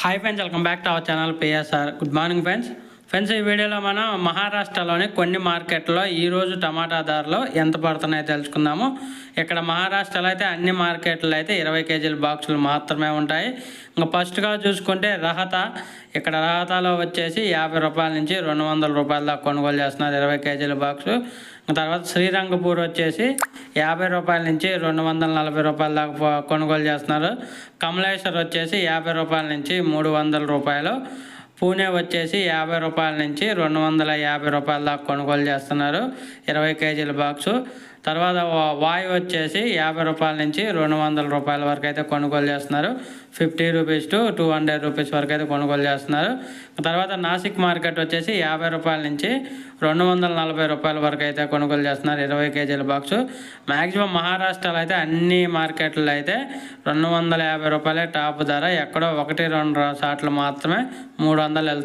Hi friends, welcome back to our channel PSR. Good morning friends. Friends ఈ వీడియోలో మనం మహారాష్ట్రలోని కొన్ని మార్కెట్లో ఈరోజు టమాటా ధరలు ఎంత పడుతున్నాయో తెలుసుకుందాము. ఇక్కడ మహారాష్ట్రలో అయితే అన్ని మార్కెట్లో అయితే ఇరవై కేజీల బాక్సులు మాత్రమే ఉంటాయి. ఇంకా ఫస్ట్గా చూసుకుంటే రహత. ఇక్కడ రహతాలో వచ్చేసి యాభై రూపాయల నుంచి రెండు వందల రూపాయల దాకా కొనుగోలు చేస్తున్నారు ఇరవై కేజీల బాక్సు. తర్వాత శ్రీరంగపూర్ వచ్చేసి యాభై రూపాయల నుంచి రెండు వందల నలభై రూపాయల దాకా కొనుగోలు చేస్తున్నారు. కమలేశ్వర్ వచ్చేసి యాభై రూపాయల నుంచి మూడు వందల రూపాయలు. పూణే వచ్చేసి యాభై రూపాయల నుంచి రెండు వందల యాభై రూపాయల దాకా కొనుగోలు చేస్తున్నారు. ఇరవై కేజీల బాక్సు. తర్వాత వాయు వచ్చేసి యాభై రూపాయల నుంచి రెండు వందల రూపాయల వరకు అయితే కొనుగోలు చేస్తున్నారు. Fifty rupees to two hundred rupees వరకు అయితే కొనుగోలు చేస్తున్నారు. తర్వాత నాసిక్ మార్కెట్ వచ్చేసి యాభై రూపాయల నుంచి రెండు వందల నలభై రూపాయల వరకు అయితే కొనుగోలు చేస్తున్నారు ఇరవై కేజీల బాక్సు. మ్యాక్సిమం మహారాష్ట్రలో అయితే అన్ని మార్కెట్లో అయితే రెండు వందల యాభై రూపాయలే టాప్ ధర. ఎక్కడో ఒకటి రెండు షాట్లు మాత్రమే మూడు వందలు వెళ్తుంది